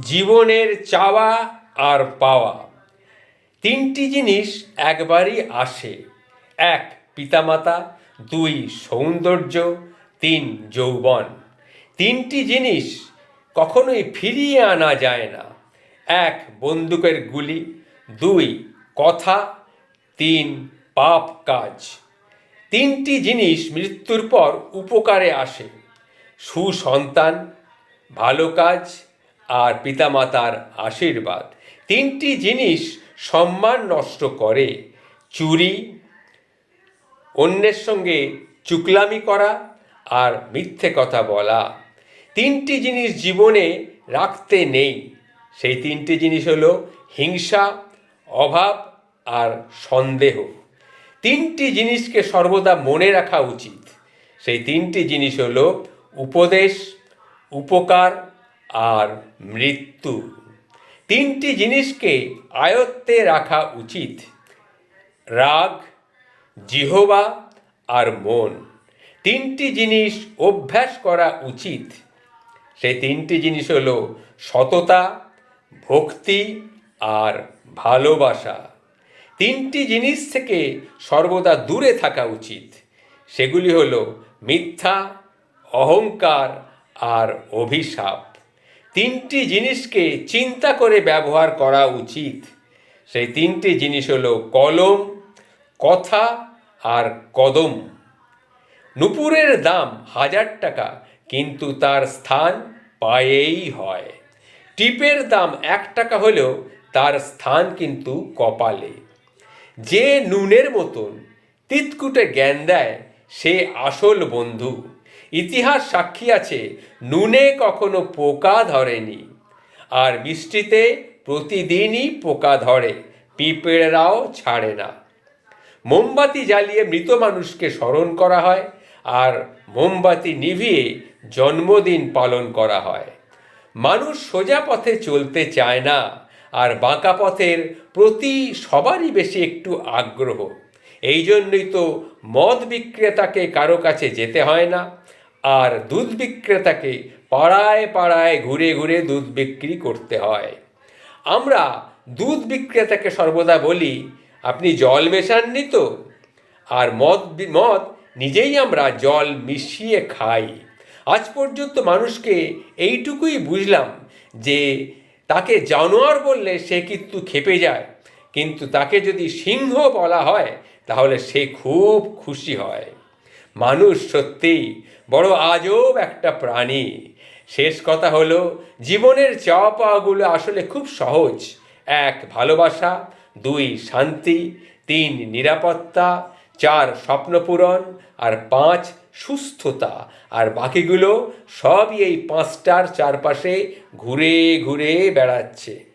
জীবনের চাওয়া আর পাওয়া। তিনটি জিনিস একবারই আসে। এক, পিতামাতা, দুই, সৌন্দর্য, তিন, যৌবন। তিনটি জিনিস কখনোই ফিরিয়ে আনা যায় না। এক, বন্দুকের গুলি। দুই, কথা। তিন, পাপ কাজ। তিনটি জিনিস মৃত্যুর পর উপকারে আসে। সুসন্তান, ভালো কাজ। আর পিতামাতার আশীর্বাদ। তিনটি জিনিস সম্মান নষ্ট করে। চুরি, অন্যের সঙ্গে চুকলামি করা আর মিথ্যে কথা বলা। তিনটি জিনিস জীবনে রাখতে নেই। সেই তিনটি জিনিস হলো হিংসা, অভাব আর সন্দেহ। তিনটি জিনিসকে সর্বদা মনে রাখা উচিত। সেই তিনটি জিনিস হলো উপদেশ, উপকার আর মৃত্যু। তিনটি জিনিসকে আয়ত্তে রাখা উচিত। রাগ, জিহবা আর মন। তিনটি জিনিস অভ্যাস করা উচিত। সেই তিনটি জিনিস হলো সততা, ভক্তি আর ভালোবাসা। তিনটি জিনিস থেকে সর্বদা দূরে থাকা উচিত। সেগুলি হলো মিথ্যা, অহংকার আর অভিশাপ। তিনটি জিনিসকে চিন্তা করে ব্যবহার করা উচিত। সেই তিনটি জিনিস হলো কলম, কথা আর কদম। নুপুরের দাম হাজার টাকা, কিন্তু তার স্থান পায়েই হয়। টিপের দাম এক টাকা হলেও তার স্থান কিন্তু কপালে। যে নুনের মতন, তিতকুটে জ্ঞান দেয়, সে আসল বন্ধু। ইতিহাস সাক্ষী আছে, নুনে কখনো পোকা ধরেনি। আর মিষ্টিতে প্রতিদিনই পোকা ধরে, পিঁপড়েরাও ছাড়ে না। মোমবাতি জ্বালিয়ে মৃত মানুষকে স্মরণ করা হয়, আর মোমবাতি নিভিয়ে জন্মদিন পালন করা হয়। মানুষ সোজা পথে চলতে চায় না, আর বাঁকা পথের প্রতি সবারই বেশি একটু আগ্রহ। এই জন্যই তো মদ বিক্রেতাকে কারও কাছে যেতে হয় না আর দুধ বিক্রেতাকে পাড়ায় পাড়ায় ঘুরে ঘুরে দুধ বিক্রি করতে হয়। আমরা দুধ বিক্রেতাকে সর্বদা বলি, আপনি জল মেশাননি তো? আর মদ মদ নিজেই আমরা জল মিশিয়ে খাই। আজ পর্যন্ত মানুষকে এইটুকুই বুঝলাম যে, তাকে জানোয়ার বললে সে কিন্তু খেপে যায়, কিন্তু তাকে যদি সিংহ বলা হয়, তাহলে সে খুব খুশি হয়। মানুষ সত্যিই বড় আজব একটা প্রাণী। শেষ কথা হলো, জীবনের চাওয়া পাওয়াগুলো আসলে খুব সহজ। এক, ভালোবাসা। দুই, শান্তি। তিন, নিরাপত্তা। চার, স্বপ্নপূরণ। আর পাঁচ, সুস্থতা। আর বাকিগুলো সবই এই পাঁচটার চারপাশে ঘুরে ঘুরে বেড়াচ্ছে।